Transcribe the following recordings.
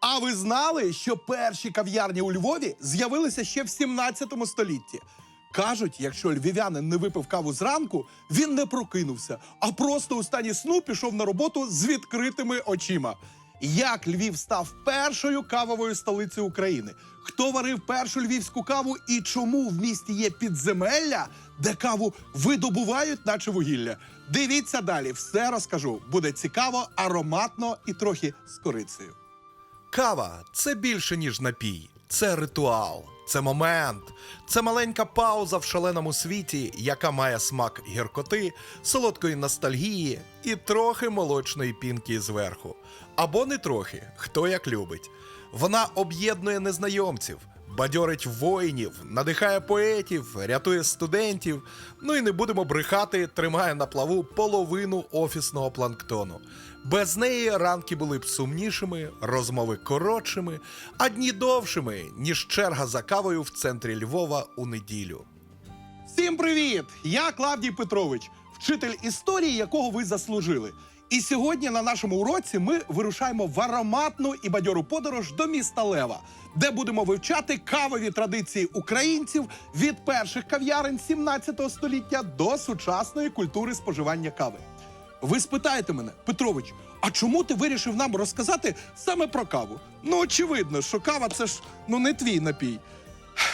А ви знали, що перші кав'ярні у Львові з'явилися ще в 17 столітті? Кажуть, якщо львів'янин не випив каву зранку, він не прокинувся, а просто у стані сну пішов на роботу з відкритими очима. Як Львів став першою кавовою столицею України? Хто варив першу львівську каву і чому в місті є підземелля, де каву видобувають, наче вугілля? Дивіться далі, все розкажу. Буде цікаво, ароматно і трохи з корицею. Кава це більше, ніж напій. Це ритуал, це момент, це маленька пауза в шаленому світі, яка має смак гіркоти, солодкої ностальгії і трохи молочної пінки зверху. Або не трохи, хто як любить. Вона об'єднує незнайомців, бадьорить воїнів, надихає поетів, рятує студентів. Ну і не будемо брехати, тримає на плаву половину офісного планктону. Без неї ранки були б сумнішими, розмови коротшими, а дні довшими, ніж черга за кавою в центрі Львова у неділю. Всім привіт! Я Клавдій Петрович, вчитель історії, якого ви заслужили. І сьогодні на нашому уроці ми вирушаємо в ароматну і бадьору подорож до міста Лева, де будемо вивчати кавові традиції українців від перших кав'ярень 17 століття до сучасної культури споживання кави. Ви спитаєте мене, Петрович, а чому ти вирішив нам розказати саме про каву? Ну, очевидно, що кава це ж ну не твій напій.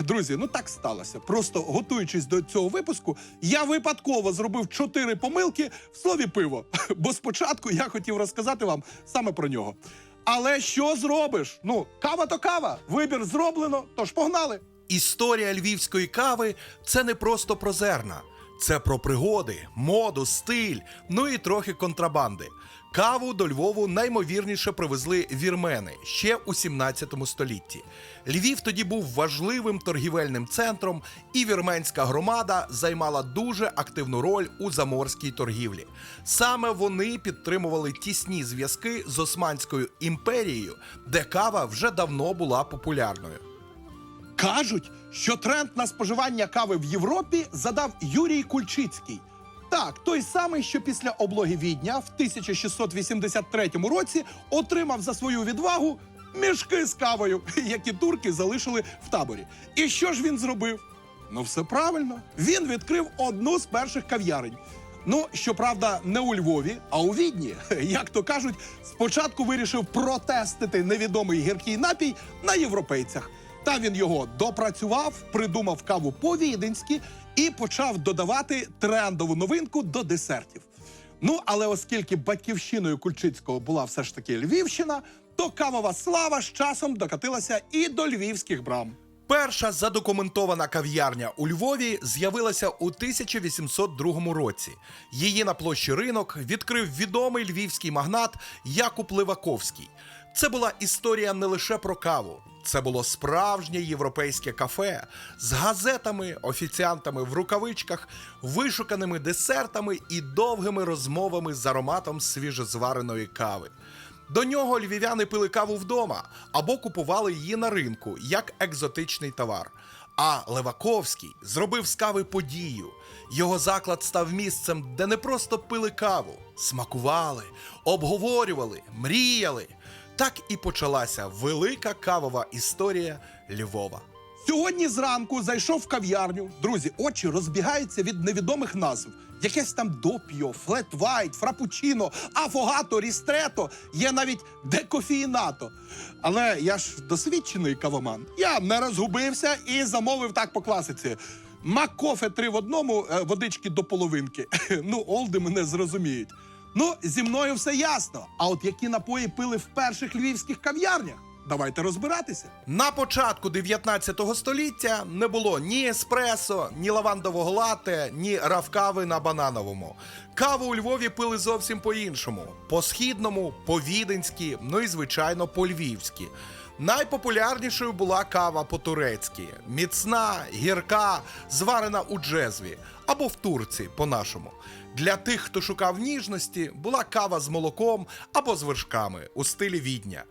Друзі, ну так сталося. Просто готуючись до цього випуску, я випадково зробив чотири помилки в слові пиво. Бо спочатку я хотів розказати вам саме про нього. Але що зробиш? Ну, кава то кава. Вибір зроблено, тож погнали. Історія львівської кави це не просто про зерна. Це про пригоди, моду, стиль, ну і трохи контрабанди. Каву до Львову наймовірніше привезли вірмени ще у 17 столітті. Львів тоді був важливим торгівельним центром, і вірменська громада займала дуже активну роль у заморській торгівлі. Саме вони підтримували тісні зв'язки з Османською імперією, де кава вже давно була популярною. Кажуть, що тренд на споживання кави в Європі задав Юрій Кульчицький. Так, той самий, що після облоги Відня в 1683 році отримав за свою відвагу мішки з кавою, які турки залишили в таборі. І що ж він зробив? Ну, все правильно. Він відкрив одну з перших кав'ярень. Ну, щоправда, не у Львові, а у Відні. Як то кажуть, спочатку вирішив протестити невідомий гіркий напій на європейцях. Та він його допрацював, придумав каву по-віденськи і почав додавати трендову новинку до десертів. Ну, але оскільки батьківщиною Кульчицького була все ж таки Львівщина, то кавова слава з часом докатилася і до львівських брам. Перша задокументована кав'ярня у Львові з'явилася у 1802 році. Її на площі ринок відкрив відомий львівський магнат Якуб Ливаковський. Це була історія не лише про каву. Це було справжнє європейське кафе з газетами, офіціантами в рукавичках, вишуканими десертами і довгими розмовами з ароматом свіжезвареної кави. До нього львів'яни пили каву вдома або купували її на ринку як екзотичний товар. А Леваковський зробив з кави подію. Його заклад став місцем, де не просто пили каву, смакували, обговорювали, мріяли. Так і почалася велика кавова історія Львова. Сьогодні зранку зайшов в кав'ярню. Друзі, очі розбігаються від невідомих назв. Якесь там допіо, флет вайт, фрапучино, афогато, рістрето, є навіть декофіїнато. Але я ж досвідчений кавоман. Я не розгубився і замовив так по класиці. Маккофе три в одному, е, водички до половинки. Ну, олди мене зрозуміють. Ну, зі мною все ясно. А от які напої пили в перших львівських кав'ярнях? Давайте розбиратися. На початку 19 століття не було ні еспресо, ні лавандового лате, ні равкави на банановому. Каву у Львові пили зовсім по-іншому: по-східному, по-віденськи, ну і звичайно по-львівськи. Найпопулярнішою була кава по-турецьки: міцна, гірка, зварена у джезві або в турці по-нашому. Для тих, хто шукав ніжності, була кава з молоком або з вершками у стилі відня.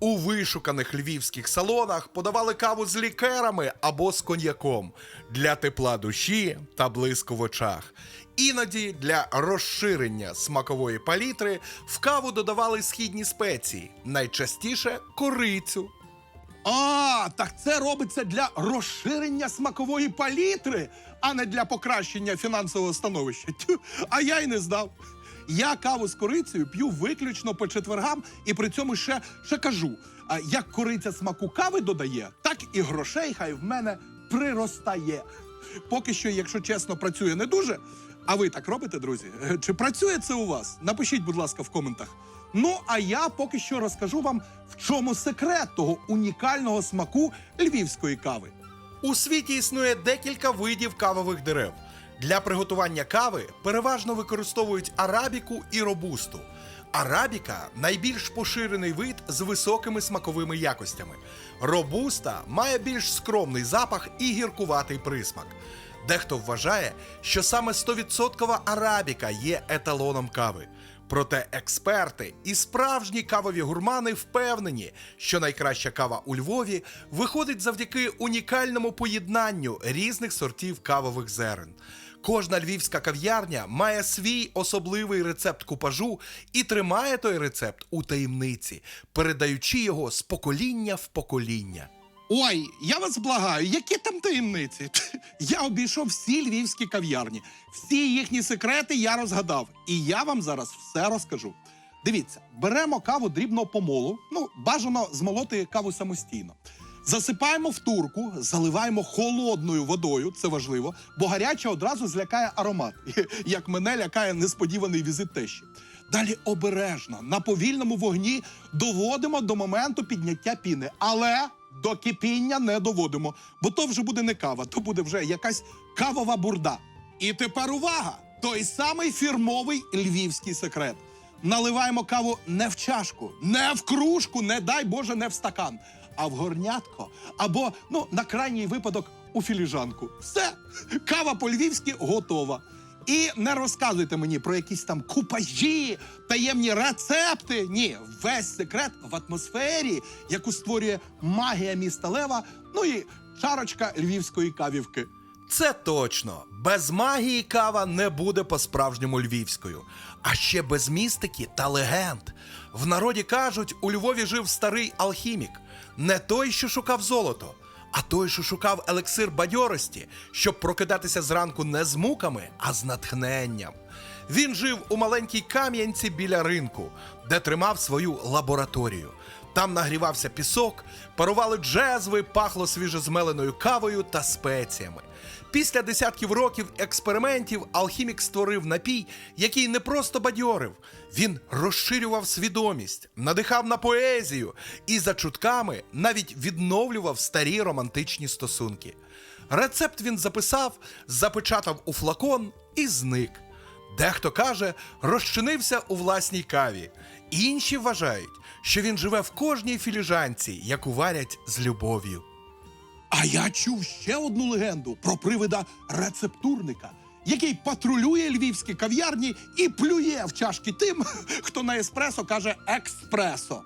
У вишуканих львівських салонах подавали каву з лікерами або з коньяком для тепла душі та блиску в очах. Іноді для розширення смакової палітри в каву додавали східні спеції, найчастіше корицю. А, так це робиться для розширення смакової палітри, а не для покращення фінансового становища. Тю, а я й не знав. Я каву з корицею п'ю виключно по четвергам і при цьому ще, ще кажу: як кориця смаку кави додає, так і грошей хай в мене приростає. Поки що, якщо чесно, працює не дуже. А ви так робите, друзі? Е, Чи працює це у вас? Напишіть, будь ласка, в коментах. Ну, а я поки що розкажу вам, в чому секрет того унікального смаку львівської кави. У світі існує декілька видів кавових дерев. Для приготування кави переважно використовують арабіку і робусту. Арабіка найбільш поширений вид з високими смаковими якостями. Робуста має більш скромний запах і гіркуватий присмак. Дехто вважає, що саме 100% арабіка є еталоном кави. Проте експерти і справжні кавові гурмани впевнені, що найкраща кава у Львові виходить завдяки унікальному поєднанню різних сортів кавових зерен. Кожна львівська кав'ярня має свій особливий рецепт купажу і тримає той рецепт у таємниці, передаючи його з покоління в покоління. Ой, я вас благаю, які там таємниці? Я обійшов всі львівські кав'ярні, всі їхні секрети я розгадав. І я вам зараз все розкажу. Дивіться, беремо каву дрібного помолу, ну, бажано змолоти каву самостійно. Засипаємо в турку, заливаємо холодною водою, це важливо, бо гаряча одразу злякає аромат, як мене лякає несподіваний візит тещі. Далі обережно на повільному вогні доводимо до моменту підняття піни, але до кипіння не доводимо, бо то вже буде не кава, то буде вже якась кавова бурда. І тепер увага! Той самий фірмовий львівський секрет. Наливаємо каву не в чашку, не в кружку, не дай Боже, не в стакан, а в горнятко або, ну, на крайній випадок, у філіжанку. Все, кава по-львівськи готова. І не розказуйте мені про якісь там купажі, таємні рецепти. Ні, весь секрет в атмосфері, яку створює магія міста Лева, ну і чарочка львівської кавівки. Це точно. Без магії кава не буде по-справжньому львівською. А ще без містики та легенд. В народі кажуть, у Львові жив старий алхімік. Не той, що шукав золото, а той, що шукав елексир бадьорості, щоб прокидатися зранку не з муками, а з натхненням. Він жив у маленькій кам'янці біля ринку, де тримав свою лабораторію. Там нагрівався пісок, парували джезви, пахло свіжозмеленою кавою та спеціями. Після десятків років експериментів алхімік створив напій, який не просто бадьорив, він розширював свідомість, надихав на поезію і за чутками навіть відновлював старі романтичні стосунки. Рецепт він записав, запечатав у флакон і зник. Дехто каже, розчинився у власній каві. Інші вважають, що він живе в кожній філіжанці, яку варять з любов'ю. А я чув ще одну легенду про привида рецептурника, який патрулює львівські кав'ярні і плює в чашки тим, хто на еспресо каже експресо.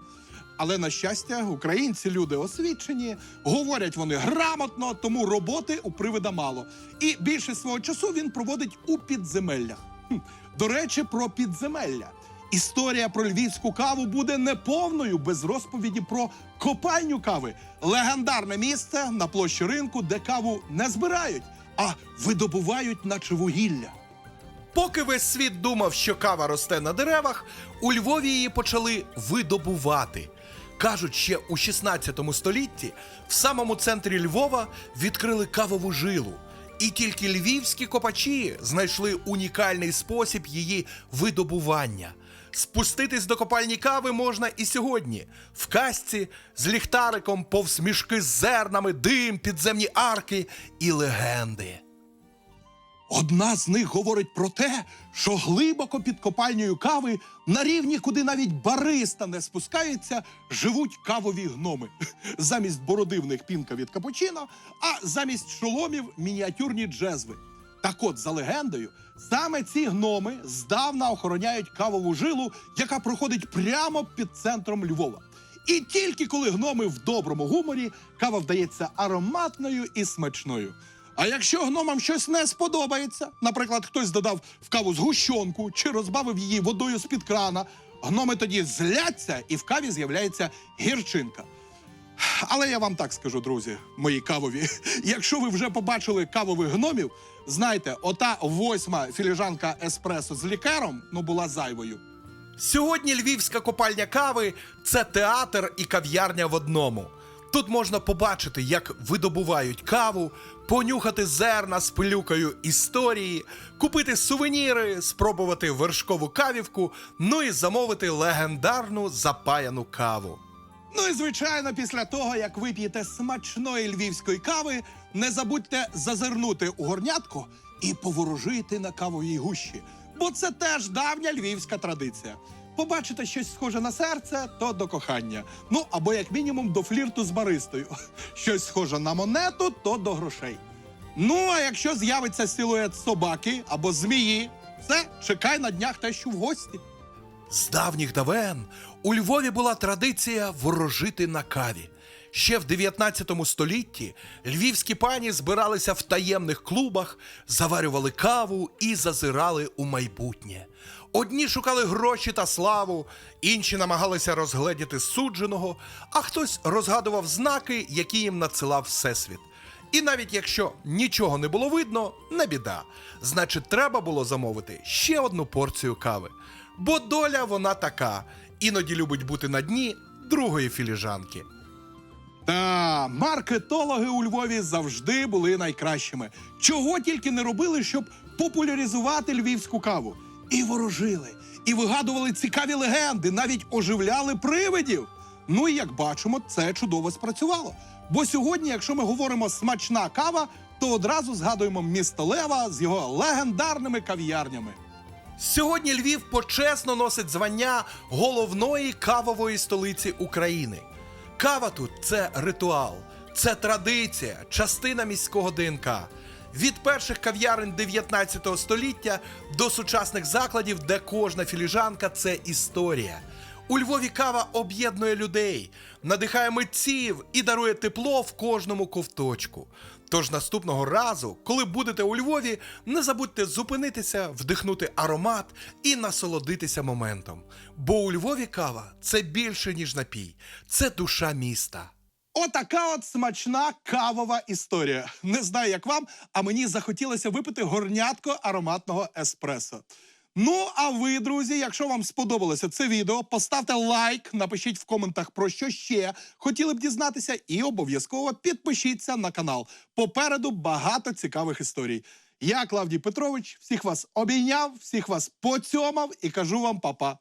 Але на щастя, українці люди освічені, говорять вони грамотно, тому роботи у привида мало. І більше свого часу він проводить у підземеллях. До речі, про підземелля. Історія про львівську каву буде неповною без розповіді про копальню кави. Легендарне місце на площі ринку, де каву не збирають, а видобувають, наче вугілля. Поки весь світ думав, що кава росте на деревах, у Львові її почали видобувати. Кажуть, ще у 16 столітті в самому центрі Львова відкрили кавову жилу. І тільки львівські копачі знайшли унікальний спосіб її видобування. Спуститись до копальні кави можна і сьогодні. В касці з ліхтариком повз мішки з зернами, дим, підземні арки і легенди. Одна з них говорить про те, що глибоко під копальнею кави, на рівні, куди навіть бариста не спускається, живуть кавові гноми. Замість бороди в них пінка від капучино, а замість шоломів мініатюрні джезви. Так от, за легендою, саме ці гноми здавна охороняють кавову жилу, яка проходить прямо під центром Львова. І тільки коли гноми в доброму гуморі, кава вдається ароматною і смачною. А якщо гномам щось не сподобається, наприклад, хтось додав в каву згущенку чи розбавив її водою з-під крана, гноми тоді зляться і в каві з'являється гірчинка. Але я вам так скажу, друзі, мої кавові. Якщо ви вже побачили кавових гномів, знайте, ота восьма філіжанка еспресо з лікером ну була зайвою. Сьогодні львівська копальня кави це театр і кав'ярня в одному. Тут можна побачити, як видобувають каву, понюхати зерна з пилюкою історії, купити сувеніри, спробувати вершкову кавівку, ну і замовити легендарну запаяну каву. Ну і звичайно, після того, як вип'єте смачної львівської кави, не забудьте зазирнути у горнятко і поворожити на кавовій гущі. Бо це теж давня львівська традиція. Побачите щось схоже на серце, то до кохання. Ну або як мінімум до флірту з баристою. Щось схоже на монету, то до грошей. Ну, а якщо з'явиться силует собаки або змії, все, чекай на днях тещу в гості. З давніх давен у Львові була традиція ворожити на каві. Ще в 19 столітті львівські пані збиралися в таємних клубах, заварювали каву і зазирали у майбутнє. Одні шукали гроші та славу, інші намагалися розгледіти судженого, а хтось розгадував знаки, які їм надсилав Всесвіт. І навіть якщо нічого не було видно, не біда. Значить, треба було замовити ще одну порцію кави. Бо доля вона така, іноді любить бути на дні другої філіжанки. Та маркетологи у Львові завжди були найкращими. Чого тільки не робили, щоб популяризувати львівську каву. І ворожили, і вигадували цікаві легенди, навіть оживляли привидів. Ну і як бачимо, це чудово спрацювало. Бо сьогодні, якщо ми говоримо смачна кава, то одразу згадуємо місто Лева з його легендарними кав'ярнями. Сьогодні Львів почесно носить звання головної кавової столиці України. Кава тут це ритуал, це традиція, частина міського ДНК. Від перших кав'ярень 19 століття до сучасних закладів, де кожна філіжанка це історія. У Львові кава об'єднує людей, надихає митців і дарує тепло в кожному ковточку. Тож наступного разу, коли будете у Львові, не забудьте зупинитися, вдихнути аромат і насолодитися моментом. Бо у Львові кава це більше, ніж напій, це душа міста. Отака от смачна кавова історія. Не знаю, як вам, а мені захотілося випити горнятко ароматного еспресо. Ну, а ви, друзі, якщо вам сподобалося це відео, поставте лайк, напишіть в коментах про що ще хотіли б дізнатися, і обов'язково підпишіться на канал. Попереду багато цікавих історій. Я Клавдій Петрович, всіх вас обійняв, всіх вас поцьомав і кажу вам па-па.